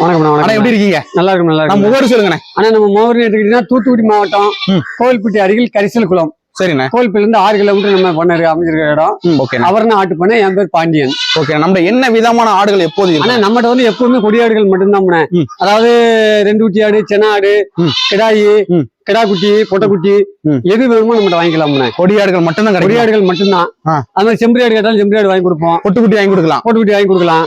வணக்கம் வணக்கம் எப்படி இருக்கீங்க? நல்லா இருக்கும் நல்லா நம்ம இருக்கும். முகவரி சொல்லுங்கண்ணே ஆனா நம்ம மோகன் எடுத்துக்கிட்டீங்கன்னா தூத்துக்குடி மாவட்டம். கோவில்பட்டி அருகில் கரிசல் குளம். சரிண்ணே. கோவில்பட்டில இருந்து ஆறு கிலோமீட்டர் நம்ம பண்ண அமைஞ்சிருக்க இடம். ஓகேண்ணே. அவர்னு ஆட்டு பண்ண என் பேர் பாண்டியன். ஓகே நம்ம என்ன விதமான ஆடுகள் எப்போது ஆனா நம்மகிட்ட வந்து எப்பவுமே கொடியாடுகள் மட்டும்தான். அதாவது ரெண்டு குட்டி ஆடு சென்ன ஆடு. கிடாயி ம். கிடா குட்டி பொட்டைக்குட்டி. எது வேணுமோ நம்மகிட்ட வாங்கிக்கலாம் முன்ன. கொடி ஆடுகள் மட்டும்தான் கொடியாடுகள் மட்டும்தான். அது மாதிரி செம்பரி ஆடு கேட்டாலும் செம்பரி ஆடு வாங்கி கொடுப்போம். பொட்டு குட்டி வாங்கி கொடுக்கலாம். பொட்டுக்குட்டி வாங்கி கொடுக்கலாம்.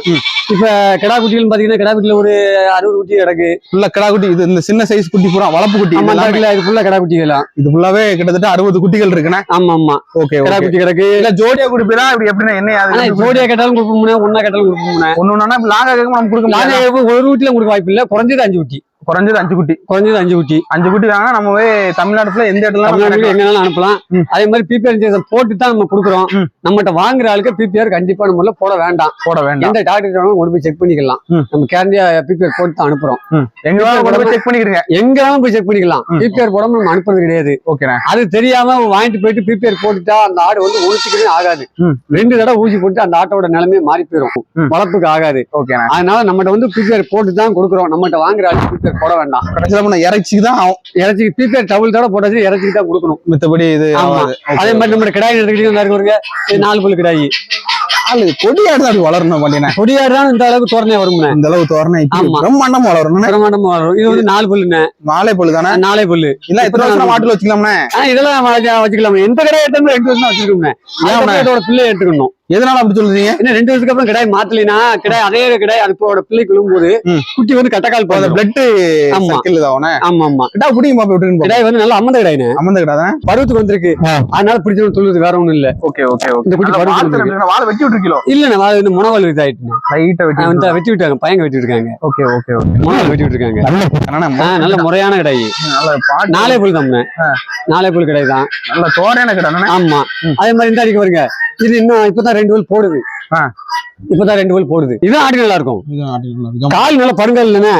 இப்ப கிடா குட்டிகள் கிடா குட்டியில ஒரு அறுபது குட்டி கிடக்கு. ஃபுல்லா கிடா குட்டி. இது இந்த சின்ன சைஸ் குட்டி பூரா வளப்பு குட்டி. எல்லாமே. இது ஃபுல்லா கிடா குட்டிகளாம் இது ஃபுல்லாவே கிட்டத்தட்ட அறுபது குட்டிகள் இருக்குண்ணே. ஆமா ஆமா. ஓகே கிடா ஓகே குட்டி கிடக்கு. இல்ல ஜோடியா குடிப்பீரா இப்படி எப்படின்னா என்ன ஜோடியா கேட்டாலும் கொடுப்போம் ஒன்னா கேட்டாலும் கொடுப்போம் ஒண்ணு ஒண்ணா லாங்கா நம்ம கொடுக்க ஒரு வீட்டுல கொடுக்க வாய்ப்பு இல்ல குறைஞ்சது அஞ்சு குட்டி. குறைஞ்சது அஞ்சு குட்டி. குறைஞ்சது அஞ்சு குட்டி. அஞ்சு குட்டி வாங்கினா நம்ம போய் தமிழ்நாட்டுல எந்த இடத்துல தமிழ்நாட்டுக்கு எங்க வேணாலும் அனுப்பலாம். அதே மாதிரி பிபிஆர் இன்ஜெக்ஷன் போட்டு தான் நம்ம கொடுக்குறோம். நம்மகிட்ட வாங்குற ஆளுக்கு பிபிஆர் கண்டிப்பா நம்ம போட வேண்டாம். போட வேண்டாம். எந்த டாக்டர் வேணாலும் கொண்டு போய் செக் பண்ணிக்கலாம். நம்ம கேரண்டியா பிபிஆர் போட்டு தான் அனுப்புறோம். எங்க கொண்டு போய் செக் பண்ணிக்கிறீங்க எங்க வேணாலும் போய் செக் பண்ணிக்கலாம். பிபிஆர் போடாம நம்ம அனுப்புறது கிடையாது. ஓகேண்ணே அது தெரியாம வாங்கிட்டு போயிட்டு பிபிஆர் போட்டுட்டா அந்த ஆடு வந்து ஒழிச்சுக்கவே ஆகாது. ரெண்டு தடவை ஊசி போட்டு அந்த ஆட்டோட நிலைமையே மாறி போயிடும். வளர்ப்புக்கு ஆகாது. ஓகேண்ணே அதனால நம்மகிட்ட வந்து பிபிஆர் போட்டு தான் கொடுக்குறோம். நம்மகிட்ட வாங்குற ஆளுக்கு போட வேண்டாம். கடைசியில பண்ண இறைச்சிக்கு தான் இறைச்சிக்கு பிபிஆர் டபுள் தடவை போட்டாச்சு இறைச்சிக்கு தான் கொடுக்கணும். மித்தபடி இது அதே மாதிரி நம்ம கிடாய் இருக்குங்க இது நாலு புல் கிடாயி. ஆளு கொடி ஆடு தான் வளரணும் கொடியாடு தான் இந்த அளவுக்கு தோரணை வரும்னு. இந்த அளவு தோரணை. பிரம்மாண்டமா வளரணும் பிரமாண்டமா வரும் இது வந்து நாலு புல்லுண்ணே பொழுது தானே? நாலே புல்லு இல்ல எத்தனை வருஷம் மாட்டுல வச்சுக்கலாம்னே? ஆனா இதெல்லாம் வச்சு- வச்சுக்கலாம். எந்த கடையை எடுத்தாலும் ரெண்டு வருஷம் வச்சிருக்கோம்ண்ணே பிள்ளை எடுத்துக்கணும். எதனால அப்படி சொல்றீங்க? இன்னும் ரெண்டு வருஷத்துக்கு அப்புறம் கிடாய் மாத்தலினா கிடாய் அதே கிடாய் அதுக்கோட பிள்ளை விழும்போது. குட்டி வந்து கட்டக்கால் போதும் பிளட் ஆமா. ஆமா ஆமா. கிட்டா பிடிக்குமா போய் விட்டுன்னு கிடாய் வந்து நல்லா அமர்ந்த கிடாய்னு அமர்ந்த கிட்டா தானே பருவத்துக்கு வந்திருக்கு. அதனால பிடிச்சவங்க சொல்லுது வேற ஒண்ணும் இல்ல. ஓகே ஓகே இந்த குட்டி பருவத்துக்கு வாழை வெட்டி விட்டுருக்கீங்களோ? இல்ல நான் வந்து முனவால் இதாயிட்டு லைட்டா வெட்டி வந்து வெட்டி விட்டாங்க பையங்க வெட்டி விட்டுருக்காங்க. Okay okay okay. முனவால் வெட்டி விட்டுருக்காங்க. நல்ல முறையான கிடாய். நல்ல பாட்டு. நாலே புல் தான் நாலே புல் கிடையாது தான். நல்ல தோரையான கிடா ஆமா. அதே மாதிரி இந்த அடிக்க வருங்க இது இன்னும் இப்பதான் ரெண்டு பல் போடுது. இப்பதான் ரெண்டு பல் போடுது. இது ஆடி நல்லா இருக்கும். கால் நல்ல பருங்கால் இல்லைண்ணே.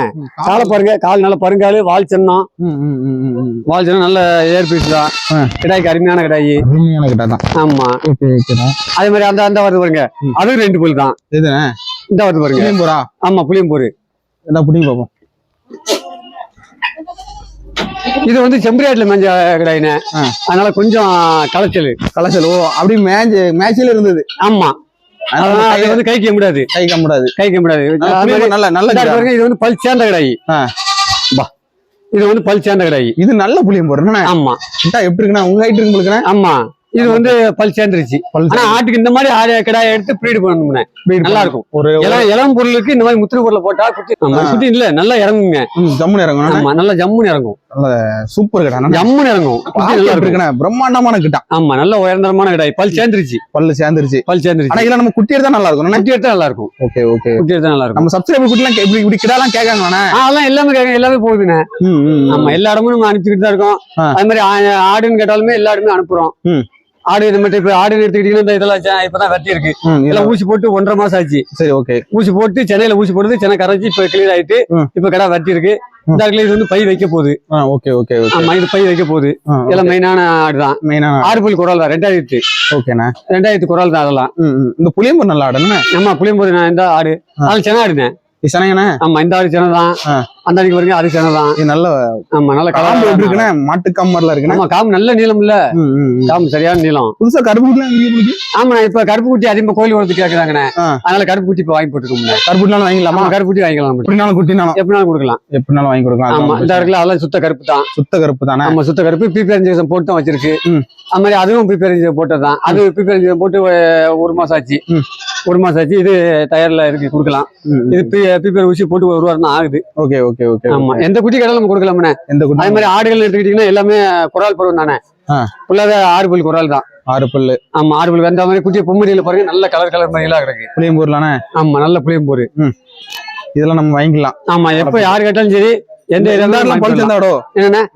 காலை பாருங்க கால் நல்ல பருங்கால் வால் சின்னம். வால் சின்னம் நல்ல ஏர் பீஸ் தான். கிடாய்க்கு அருமையான கிடாயி. அருமையான தான். ஆமா. அதே மாதிரி அந்த அந்த வருது பாருங்க. அதுவும் ரெண்டு புல் தான். இந்த வருது பாருங்க. புளியம்பூரா? ஆமா புளியம்பூர். என்ன பிடிங்க பாப்போம் இது வந்து செம்பரியாட்டுல மேஞ்ச கிடாயினே ஆ. அதனால கொஞ்சம் களைச்சல். கலசல் ஓ அப்படி மேட்ச் மேட்ச்ல இருந்தது. ஆமா. இது வந்து கை முடியாது. கை கம்படாது கை முடியாது. நல்ல நல்ல இது வந்து பல் சேர்ந்த கிடாயி ஆ. பா. இது வந்து பல் சேர்ந்த கிடாயி இது நல்ல புளியம்பூர் என்ன ஆமா. எப்படி இருக்குண்ணா உங்க ஹைட் இருக்கு உங்களுக்கு ஆமா. இது வந்து பல் சேர்ந்துருச்சு. ஆனா ஆட்டுக்கு இந்த மாதிரி ஆடு கிடாய் எடுத்து ப்ரீடு பண்ணணும்னே. நல்லா இருக்கும். ஒரு இளம் பொருளுக்கு இந்த மாதிரி முத்திரை பொருளை போட்டா குட்டி. குட்டி இல்ல நல்லா இறங்குங்க. ம், ஜம்முன்னு இறங்கணும். நல்லா ஜம்முன்னு இறங்கும். சூப்பர் கிட்டா நல்லா ஜம்முன்னு இறங்கும். குட்டி நல்லா இருக்குண்ணா பிரம்மாண்டமான கிட்டா. ஆமா நல்ல உயர்ந்தரமான கிடாய் பல் சேர்ந்துருச்சு. பல்லு சேர்ந்துருச்சு. பல் சேர்ந்துருச்சு. ஆனா இதுல நம்ம குட்டி எடுத்தா நல்லா இருக்கும். குட்டி எடுத்தா நல்லா இருக்கும். Okay okay. குட்டி எடுத்தா நல்லா இருக்கும். நம்ம சப்ஸ்கிரைபர் குட்டிலாம் கே- இப்படி இப்படி கிடாலாம் கேட்காங்கண்ணா ஆ, அதெல்லாம் எல்லாமே கேட்க எல்லாமே போகுதுண்ணே ஆமா எல்லா இடமும் நம்ம அனுப்பிச்சுக்கிட்டு தான் இருக்கோம். அது மாதிரி ஆடுன்னு கேட்டாலுமே எல்லா இடமே அனுப்புறோம். ஆடு நம்ம இப்ப ஆடுன்னு எடுத்துக்கிட்டீங்கன்னா இந்த இதெல்லாம் இப்பதான் வெட்டி இருக்கு எல்லாம் ஊசி போட்டு ஒன்றரை மாசம் ஆச்சு. சரி ஓகே ஊசி போட்டு சென்னையில ஊசி போடுறது சென்னை கரைச்சி இப்ப கிளியர் ஆயிட்டு. இப்ப கடை வெட்டி இருக்கு இந்த இது வந்து பை வைக்க போகுது. ஓகே ஓகே ஓகே ஆமா இது பை வைக்க போகுது. எல்லாம் மெயினான ஆடுதான். மெயினா ஆறு புல் குரல் தான் ரெண்டாயிரத்து. ஓகேண்ணா ரெண்டாயிரத்து குரல் தான் அதெல்லாம். இந்த புளியம்பூர் நல்லா ஆடுண்ணே ஆமா புளியம்போது நான் இந்த ஆடு. அது சென்னை ஆடுனேன். ஆமா இந்த ஆடு சென்னை தான் அந்த அடிக்கு வருங்க அது சென்னை தான். நல்ல ஆமா நல்ல காம்பு எப்படி இருக்குண்ணே மாட்டு கம்மர்ல இருக்குண்ணே ஆமா காம்பு நல்ல நீளம் இல்ல. காம்பு சரியான நீளம். புதுசா கருப்பு பிடிக்கு ஆமா இப்ப கருப்பு குட்டி அதிகமா கோயில் வளர்த்து கேக்குறாங்கண்ணே. அதனால கருப்பு குட்டி இப்ப வாங்கி போட்டுருக்கோம் கருப்பு குட்டினாலும் வாங்கிக்கலாமா? கருப்பு குட்டி வாங்கிக்கலாம். எப்படினாலும் குட்டினாலும். எப்படினாலும் கொடுக்கலாம். எப்படினாலும் வாங்கி கொடுக்கலாம். ஆமா இந்த இடத்துல அதெல்லாம் சுத்த கருப்பு தான். சுத்த கருப்பு தானே? ஆமா சுத்த கருப்பு. பிபிஆர் இன்ஜெக்ஷன் போட்டு தான் வச்சிருக்கு. அது மாதிரி அதுவும் பிபிஆர் இன்ஜெக்ஷன் போட்டது தான். அது பிபிஆர் இன்ஜெக்ஷன் போட்டு ஒரு மாசம் ஆச்சு. ஒரு மாசம் ஆச்சு. இது தயார்ல இருக்கு கொடுக்கலாம். இது பிபிஆர் ஊசி போட்டு ஒரு வாரம் தான் ஆகுது. ஓகே. ஓகே ஓகே ஆமா. எந்த குட்டி கடை நம்ம கொடுக்கலாம்ண்ணே எந்த அதே குட்டி மாதிரி ஆடுகள் எடுத்துக்கிட்டீங்கன்னா எல்லாமே குரால் பருவம் தானே. ஃபுல்லாவே ஆறு புல் குரால் தான். ஆறு பல்லு ஆமா ஆறு புல். அந்த மாதிரி குட்டி பொம்மரியில பாருங்க நல்ல கலர் கலர் மாதிரிலாம் கிடக்கு. புளியம்பூர்லானே? ஆமா நல்ல புளியம்போரு. இதெல்லாம் நம்ம வாங்கிக்கலாம். ஆமா எப்ப யாரு கேட்டாலும் சரி எந்த பல்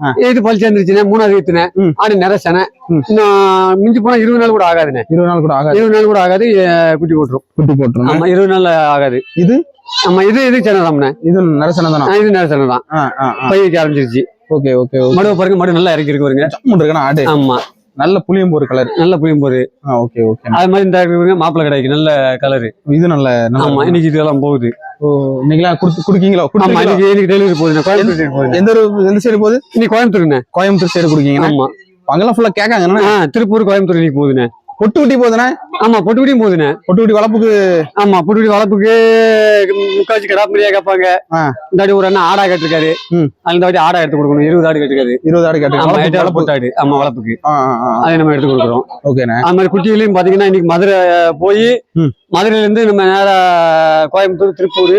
ஆ. இது பல் சேர்ந்துருச்சுண்ணே மூணாவது ஈத்துனே. ஆடு நிறச்சனை. இன்னும் மிஞ்சி போனா இருபது நாள் கூட ஆகாதுண்ணே இருபது நாள் கூட ஆகாது. இருபது நாள் கூட ஆகாது குட்டி போட்டுரும். குட்டி போட்டுருங்க ஆமா இருபது நாள் ஆகாது. இது? ஆமா இது இது சென்னை தானே இது நரசனம் தானே? இது நிறச்சனை தான். பை வைக்க ஆரம்பிச்சிருச்சு ஓகே ஓகே மடுவை பாருங்க மடு நல்லா இறக்கி இருக்கு பாருங்க. ஆடு ஆமா. நல்ல புளியம்பூர் கலர் நல்ல புளியம்போரு ஓகே ஓகே. அது மாதிரி இந்த மாப்பிள்ளை கடைக்கு நல்ல கலரு இது நல்ல ஆமா இன்னைக்கு இதெல்லாம் போகுது. ஓ இன்னைக்கெல்லாம் குடுத்து குடுக்கீங்களோ? ஆமா? இன்னைக்கு இன்னைக்கு டெலிவரி போகுதுண்ணே கோயம்புத்தூர் போகுதுண்ணே எந்த ஒரு எந்த சைடு போகுது? இன்னைக்கு கோயம்புத்தூருண்ணே. கோயம்புத்தூர் சைடு குடுக்கீங்கன்னா ஆமா. அங்கெல்லாம் ஃபுல்லா கேட்காங்க திருப்பூர் கோயம்புத்தூர் இன்னைக்கு போகுதுண்ணே. பொட்டு குட்டி போகுதுண்ணே ஆமா பொட்டுக்குடியும் போகுதுண்ணே பொட்டு குட்டி வளர்ப்புக்கு ஆமா பொட்டுக்குடி வளர்ப்புக்கு முக்காச்சு கடா மாதிரியா கேட்பாங்க. இந்த வாட்டி ஒரு அண்ணன் ஆடா கேட்டிருக்காரு. அந்த வாட்டி ஆடா எடுத்து கொடுக்கணும். இருபது ஆடு கேட்டிருக்காரு. இருபது ஆடு கேட்டு வளர்ப்பு ஆடு ஆமா வளர்ப்புக்கு. அதை நம்ம எடுத்து கொடுக்குறோம். ஓகேண்ணே. அது மாதிரி குட்டிகளையும் பாத்தீங்கன்னா இன்னைக்கு மதுரை போய். மதுரையில இருந்து நம்ம நேரா கோயம்புத்தூர் திருப்பூர்.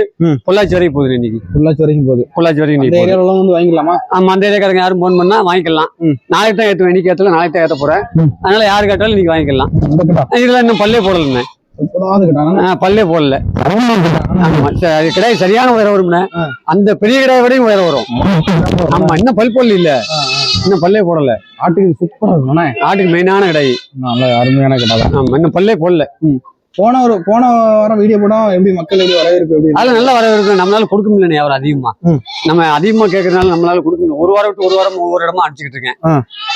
பொள்ளாச்சி வரைக்கும் போகுது இன்னைக்கு. பொள்ளாச்சி வரைக்கும் போகுது. பொள்ளாச்சி வரைக்கும் வந்து வாங்கிக்கலாமா? ஆமா அந்த ஏரியாக்காரங்க யாரும் போன் பண்ணா வாங்கிக்கலாம். நாளைக்கு தான் ஏற்றுவேன் இன்னைக்கு ஏற்றல நாளைக்கு தான் ஏற்ற போறேன். அதனால யாரு கேட்டாலும் இன்னைக்கு வாங்கிக்கலாம். கிட்டா இதுல இன்னும் பல்லே போடலண்ணே. பல்லே போடல. ஆமா அது கிடையாது. சரியான உயரம் வரும்ண்ணே. அந்த பெரிய கடை வரையும் உயரம் வரும். ஆமா இன்னும் பல் போடல இல்ல. இன்னும் பல்லே போடல. ஆட்டுக்கு சூப்பரா ஆட்டுக்கு மெயினான கடை. நல்ல அருமையான கிட்டா தான் ஆமா இன்னும் பல்லே போடல. போன ஒரு போன வாரம் வீடியோ போட்டோம் எப்படி மக்கள் எப்படி வரவேற்பு எப்படி அதுல நல்ல வரவேற்பு நம்மளால கொடுக்க முடியல அவர் அதிகமா. நம்ம அதிகமா கேட்கறதுனால நம்மளால கொடுக்க முடியல ஒரு வாரம் விட்டு ஒரு வாரம் ஒவ்வொரு இடமா அடிச்சுக்கிட்டு இருக்கேன்.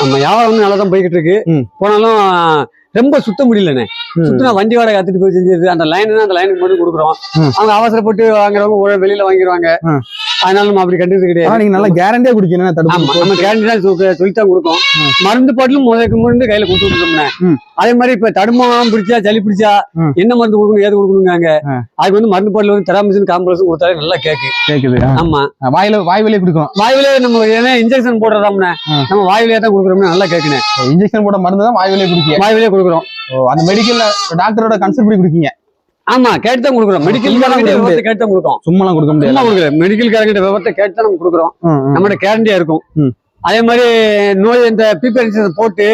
நம்ம வியாபாரம் நல்லா தான் போய்கிட்டு இருக்கு. போனாலும் ரொம்ப சுத்த முடியலண்ணே. சுத்தினா வண்டி வாடகை கத்துட்டு போய் செஞ்சது அந்த லைன் அந்த லைனுக்கு மட்டும் கொடுக்குறோம். அவங்க அவசரப்பட்டு வாங்குறவங்க ஒரு வெளியில வாங்கிடுவாங்க. அதனால நம்ம அப்படி கண்டுறது கிடையாது. நீங்க நல்லா கேரண்டியா குடிக்கணும் தடுப்பு நம்ம கேரண்டி தான் சொல்லி- சொல்லித்தான் கொடுக்கும். மருந்து பாட்டிலும் முதலுக்கு மருந்து கையில கொடுத்து விட்டுருக்கோம்ண்ணே ம். அதே மாதிரி இப்ப தடுமாம் பிடிச்சா சளி பிடிச்சா. என்ன மருந்து கொடுக்கணும் ஏது கொடுக்கணுங்க. அதுக்கு வந்து மருந்து பாட்டில் வந்து தெராமிசின் காம்பரஸும் கொடுத்தாலே நல்லா கேக்கு. கேக்குது ஆமா. வாயில வாய் வழியே குடிக்கணும். வாயுவிலே நம்ம ஏன்னா இன்ஜெக்ஷன் போடுறதாம்ண்ணே ஆ. நம்ம வாயுவிலே தான் கொடுக்குறோம்னு நல்லா கேட்கணும் இன்ஜெக்ஷன் போட்ட மருந்து தான் வாய் வழியே குடிக்க வாயுவிலே கொடுக்குறோம் அந்த மெடிக்கல்ல டாக்டரோட கன்சல்ட் பண்ணி குடிக்கீங்க. ஆமா கேட்டு தான் கொடுக்குறோம். மெடிக்கல் சும்மா விவரத்தை கேட்டு தான் கொடுக்கும் சும்மாலாம் கொடுக்க முடியாது. சும்மா கொடுக்கல. மெடிக்கல் காரங்கிட்ட விவரத்தை கேட்டு தான் நம்ம கொடுக்குறோம். நம்மகிட்ட கேரண்டியா இருக்கும். அதே மாதிரி நோய் இந்த பிபிஆர் போட்டு.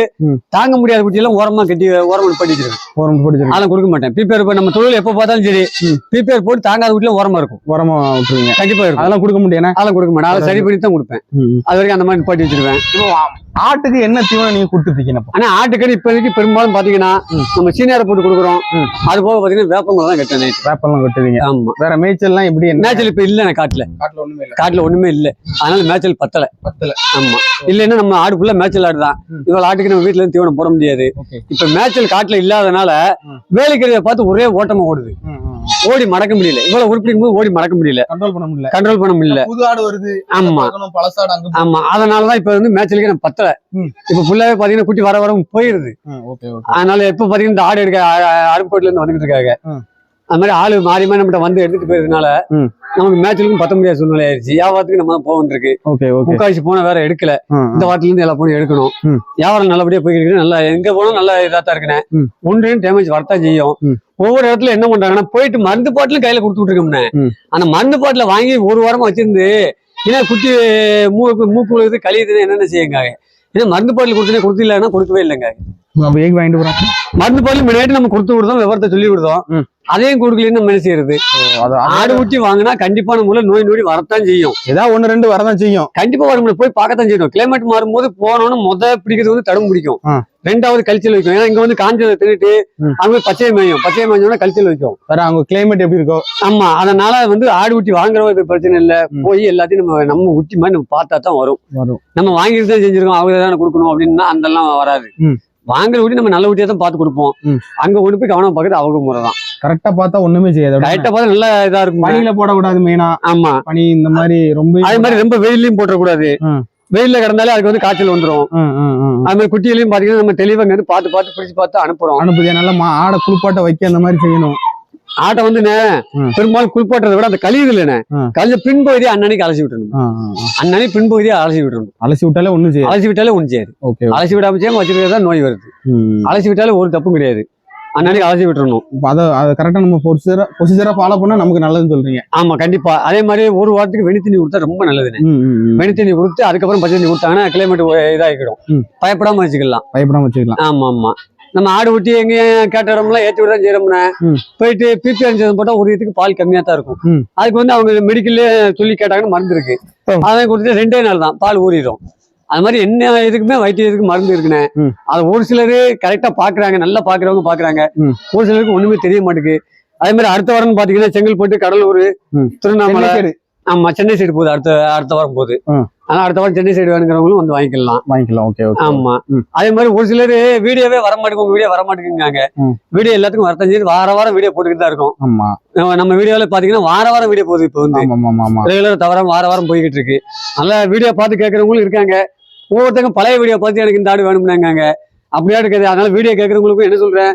தாங்க முடியாத குட்டியெல்லாம் ஓரமா கட்டி ஓரமா பண்ணி வச்சிருக்கேன் நிமிஷம் படிச்சிருக்கேன் அதெல்லாம் கொடுக்க மாட்டேன். பிபிஆர் இப்ப நம்ம தொழில் எப்ப பார்த்தாலும் சரி. பிபிஆர் போட்டு தாங்காத குட்டிலாம் ஓரமா இருக்கும். உரமா விட்டுருவீங்க. கண்டிப்பா இருக்கும். அதெல்லாம் கொடுக்க முடியாது. அதெல்லாம் கொடுக்க மாட்டேன். அதை சரி பண்ணி தான் கொடுப்பேன். அது வரைக்கும் அந்த மாதிரி நிப்பாட்டி வச்சிருவேன். ஆட்டுக்கு என்ன தீவனம் நீங்க அப்ப? ஆனா ஆட்டுக்கறி இப்போதைக்கு பெரும்பாலும் பாத்தீங்கன்னா. நம்ம சீனியரை போட்டு கொடுக்குறோம். அது போக பாத்தீங்கன்னா வேப்பமரம் தான் கட்டேன் நைட் வேப்பெல்லாம் கட்டுவீங்க. ஆமா. வேற மேய்ச்சல்லாம் எப்படி என்ன? மேய்ச்சல் இப்ப இல்ல காட்டுல. காட்டுல ஒண்ணுமே இல்ல. காட்டுல ஒண்ணுமே இல்ல. அதனால மேய்ச்சல் பத்தல. பத்தல. ஆமா. இல்லைன்னா நம்ம ஆடு ஃபுல்லா மேய்ச்சல் ஆடு தான். இவ்வளவு ஆட்டுக்கு நம்ம வீட்டுல இருந்து தீவனம் போட முடியாது. இப்ப மேய்ச்சல் காட்டுல இல்லாதனால ம். வேலைக்கறியை பார்த்து ஒரே ஓட்டமா ஓடுது. ஓடி மடக்க முடியல. இவ்வளவு உருப்பிடிக்கும் போது ஓடி மடக்க முடியல. கண்ட்ரோல் பண்ண முடியல. கண்ட்ரோல் பண்ண முடியல. புது ஆடு வருது. ஆமா. பழசாடு ஆமா. அதனாலதான் இப்ப வந்து மேய்ச்சலுக்கு எனக்கு பத்தல. இப்ப ஃபுல்லாவே பாத்தீங்கன்னா குட்டி வர வர போயிருது. அதனால இப்ப பாத்தீங்கன்னா இந்த ஆடு எடுக்க அருப்புக்கோட்டில இருந்து வந்துகிட்டு இருக்காங்க. அது மாதிரி ஆளு மாறி மாறி நம்மகிட்ட வந்து எடுத்துட்டு போயிருந்தனால. நமக்கு மேட்சுக்கும் பத்த முடியாத சூழ்நிலை ஆயிடுச்சு. வியாபாரத்துக்கு நம்ம தான் இருக்கு முக்காவாசி போனா வேற எடுக்கல. இந்த வாரத்துல இருந்து எல்லா போனும் எடுக்கணும். வியாபாரம் நல்லபடியா போய்கிட்டு இருக்கு. நல்லா எங்க போனாலும் நல்லா இதா தான் இருக்குண்ணே. ம். ஒன்று டேமேஜ் வரத்தான் செய்யும். ஒவ்வொரு இடத்துல என்ன பண்றாங்கன்னா போயிட்டு மருந்து பாட்டிலும் கையில கொடுத்துட்டு இருக்கோம்னே. அந்த மருந்து பாட்டில வாங்கி ஒரு வாரமா வச்சிருந்து ஏன்னா குட்டி மூக்கு மூக்கு கழியுதுன்னு என்னென்ன செய்யுங்க? ஏன்னா மருந்து பாட்டில் கொடுத்தனே கொடுத்துல கொடுக்கவே இல்லைங்க. அப்ப ஏக் வாங்கிட்டு போறோம். மருந்து பாட்டில் முன்னாடி நம்ம கொடுத்து விடுதோம் விவரத்தை சொல்லி விடுதோம். அதையும் கொடுக்கலன்னு நம்ம என்ன செய்யறது? ஆடு ஊட்டி வாங்கினா கண்டிப்பான முறையில் நோய் நொடி வரத்தான் செய்யும். ஏதாவது ஒண்ணு ரெண்டு வரதான் செய்யும். கண்டிப்பா வரும் போய் பார்க்கத்தான் செய்யணும். கிளைமேட் மாறும்போது போனோம்னு முத பிடிக்கிறது வந்து தடம் பிடிக்கும். ரெண்டாவது கழிச்சல் வைக்கும். ஏன்னா இங்க வந்து காஞ்சதை தின்னுட்டு ம். அங்க பச்சை மேயும். பச்சை மேஞ்சோம்னா கழிச்சல் வைக்கும். வேற அவங்க கிளைமேட் எப்படி இருக்கோ. ஆமா அதனால வந்து ஆடு ஊட்டி வாங்குறது பிரச்சனை இல்ல. போய் எல்லாத்தையும் நம்ம நம்ம ஊட்டி மாதிரி நம்ம பார்த்தா தான் வரும். நம்ம வாங்கிட்டு தான் செஞ்சிருக்கோம். அவங்க தானே கொடுக்கணும் அப்படின்னா அதெல்லாம் வராது. வாங்குற ஊட்டி நம்ம நல்ல ஊட்டியா தான் பார்த்து கொடுப்போம். அங்க கொண்டு போய் கவனம் பார்க்கறது அவங்க முறை தான் கரெக்டா பார்த்தா ஒண்ணுமே செய்யாது. கரெக்டா பார்த்தா நல்லா இதா இருக்கும். பனியில போடக்கூடாது மெயினா ஆமா. பனி இந்த மாதிரி ரொம்ப அதே மாதிரி ரொம்ப வெயிலையும் போட்டுறக்கூடாது. ம். வெயில்ல கிடந்தாலே அதுக்கு வந்து காய்ச்சல் வந்துரும். ம், ம், ம், ம். அது மாதிரி குட்டிகளையும் பாத்தீங்கன்னா நம்ம தெளிவா இங்க இருந்து பார்த்து பார்த்து பிடிச்சு பார்த்து அனுப்புறோம். அனுப்புதியா நல்லா ஆடை குளிப்பாட்ட வைக்க அந்த மாதிரி செய்யணும். ஆட்டை வந்து. பெரும்பாலும் குளிப்பாட்டுறதை விட அந்த கழியுது இல்லைண்ணே. கழிஞ்ச பின்பகுதியை அன்னன்னைக்கு அலசி ஆ. அன்னன்னைக்கு பின்பகுதியை அலசி விட்டுறணும். அலசி விட்டாலே ஒண்ணும் செய்யாது. அலசி விட்டாலே ஒன்று செய்யாது. அலசி விடாம செய்யாம வச்சிருக்கிறதா நோய் வருது. அலசி விட்டாலே ஒரு தப்பும் கிடையாது. அன்னன்னைக்கு அலசி விட்டுறணும். அதை அதை கரெக்டா நம்ம ப்ரொசீஜரா ப்ரொசீஜரா ஃபாலோ பண்ணா நமக்கு நல்லதுன்னு சொல்றீங்க. ஆமா கண்டிப்பா. அதே மாதிரி ஒரு வாரத்துக்கு வெணி தண்ணி கொடுத்தா ரொம்ப ம். வெணி தண்ணி கொடுத்து அதுக்கப்புறம் பச்சை தண்ணி கொடுத்தாங்கன்னா கிளைமேட் இதாகிடும். பயப்படாம வச்சுக்கலாம். பயப்படாம வச்சுக்கலாம். ஆமா ஆமா. நம்ம ஆடு ஊட்டி எங்கேயும் கேட்ட இடம்லாம் ஏற்றி விட தான் செய்யறோம்னா. போயிட்டு பிபி அஞ்சது போட்டா ஒரு இதுக்கு பால் கம்மியா தான் இருக்கும். அதுக்கு வந்து அவங்க மெடிக்கல்லே சொல்லி கேட்டாங்கன்னா மருந்து இருக்கு. அதான் கொடுத்துட்டு ரெண்டே நாள் தான் பால் ஊறிடும் அது மாதிரி என்ன இதுக்குமே வைத்திய இதுக்கு மருந்து இருக்குண்ணே. அது ஒரு சிலர் கரெக்டா பாக்குறாங்க நல்லா பாக்குறவங்க பாக்குறாங்க. ஒரு சிலருக்கு ஒண்ணுமே தெரிய மாட்டேங்குது அதே மாதிரி அடுத்த வாரம் பாத்தீங்கன்னா செங்கல்பட்டு கடலூர். திருவண்ணாமலை. ஆமா சென்னை சைடு போகுது அடுத்த அடுத்த வாரம் போகுது ம். ஆனா அடுத்த வாரம் சென்னை சைடு வேணுங்கிறவங்களும் வந்து வாங்கிக்கலாம். வாங்கிக்கலாம். Okay okay. ஆமா. அதே மாதிரி ஒரு சிலர் வீடியோவே வர மாட்டேங்குது வீடியோ வர மாட்டேங்குங்க ம். வீடியோ எல்லாத்துக்கும் வரத்தான் செய்யுது வார வாரம் வீடியோ போட்டுக்கிட்டு தான் இருக்கும். ஆமா. நம்ம- வீடியோல பாத்தீங்கன்னா வார வாரம் வீடியோ போகுது இப்போ வந்து. ரெகுலர் தவறாம வார வாரம் போய்கிட்டு இருக்கு. நல்லா வீடியோ பார்த்து கேட்கறவங்களும் இருக்காங்க. ஒவ்வொருத்தங்க பழைய வீடியோ பார்த்து எனக்கு இந்த ஆடு வேணும்னாங்க. அப்படியா இருக்குது. அதனால வீடியோ கேட்கறவங்களுக்கும் என்ன சொல்றேன்?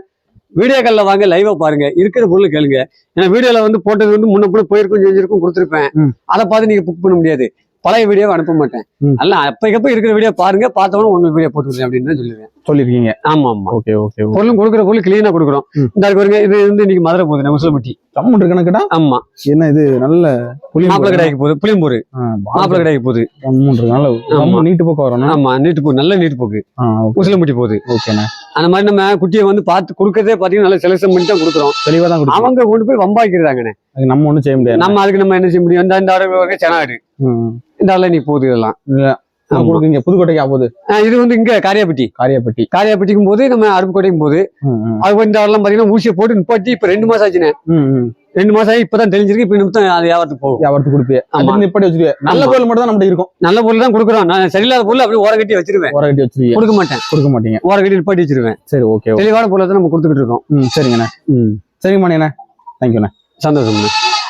வீடியோக்கல்ல வாங்க லைவா பாருங்க. இருக்கிற பொருள் கேளுங்க. ஏன்னா வீடியோல வந்து போட்டது வந்து முன்ன கூட போயிருக்கும் செஞ்சிருக்கும் கொடுத்துருப்பேன். அதை பார்த்து நீங்க புக் பண்ண முடியாது. பழைய வீடியோ அனுப்ப மாட்டேன். அல்ல அப்பக்கப்ப இருக்கிற வீடியோ பாருங்க பார்த்தவொன்னே உங்களுக்கு வீடியோ போட்டுருக்கேன் அப்படின்னு சொல்லுவேன் சொல்லிருக்கீங்க. ஆமா ஆமா ஓகே ஓகே. பொருளும் கொடுக்குற பொருள் கிளீனா கொடுக்குறோம். இந்த பாருங்க இது வந்து இன்னைக்கு மதுரை போகுது நம்ம உசிலம்பட்டி கம்மன் கணக்குடா? ஆமா. என்ன இது நல்ல புளி மாப்பிளை கடைக்கு போகுது புளியம்பூர். மாப்பிளை கடைக்கு போகுது. நல்ல கம்மு நீட்டு பக்கம் வரணும் ஆமா நீட்டு போகுது நல்ல நீட்டு போக்கு உசிலம்பட்டி போகுது. ஓகேண்ணே. அந்த மாதிரி நம்ம குட்டியை வந்து பார்த்து கொடுக்கறதே பாத்தீங்கன்னா நல்ல செலக்ஷன் பண்ணி தான் கொடுக்குறோம். தெளிவா தான் அவங்க கொண்டு போய் வம்பாக்கிறாங்கண்ணே நம்ம ஒண்ணும் செய்ய முடியாது. நம்ம அதுக்கு நம்ம என்ன செய்ய முடியும்? இந்த இந்த ஆடு. செனாடு. இந்த ஆடுல நீ போகுது இதெல்லாம். கொடுக்குறீங்க. புதுக்கோட்டைக்கு ஆஹ் இது வந்து இங்க காரியாப்பட்டி. காரியாப்பட்டி. காரியாப்பட்டிக்கும் போது நம்ம அருப்புக்கோட்டைக்கும் போது. அது இந்த ஆடெல்லாம் பாத்தீங்கன்னா ஊசியை போட்டு நிப்பாட்டி இப்ப ரெண்டு மாசம் ஆச்சுண்ணே. ரெண்டு மாசம் ஆகி இப்பதான் தெரிஞ்சிருக்கு இப்ப நிமித்தம் அது வியாபாரத்துக்கு போகும். வியாபாரத்துக்கு கொடுப்பிய ஆமா. நிப்பாட்டி வச்சிருவிய நல்ல. பொருள் மட்டும் தான் நம்மகிட்ட இருக்கும். நல்ல பொருள் தான் கொடுக்குறோம். நான் சரியில்லாத பொருள் அப்படியே ஓர கட்டி வச்சிருவேன். ஓர கட்டி கொடுக்க மாட்டேன். கொடுக்க மாட்டீங்க. ஓர கட்டி நிப்பாட்டி வச்சிருவேன். சரி ஓகே தெளிவான பொருளை தான் நம்ம கொடுத்துக்கிட்டு இருக்கோம். ம் சரிங்கண்ணே. ம். சரிங்கம்மா தேங்க்யூண்ணே சந்தோஷம்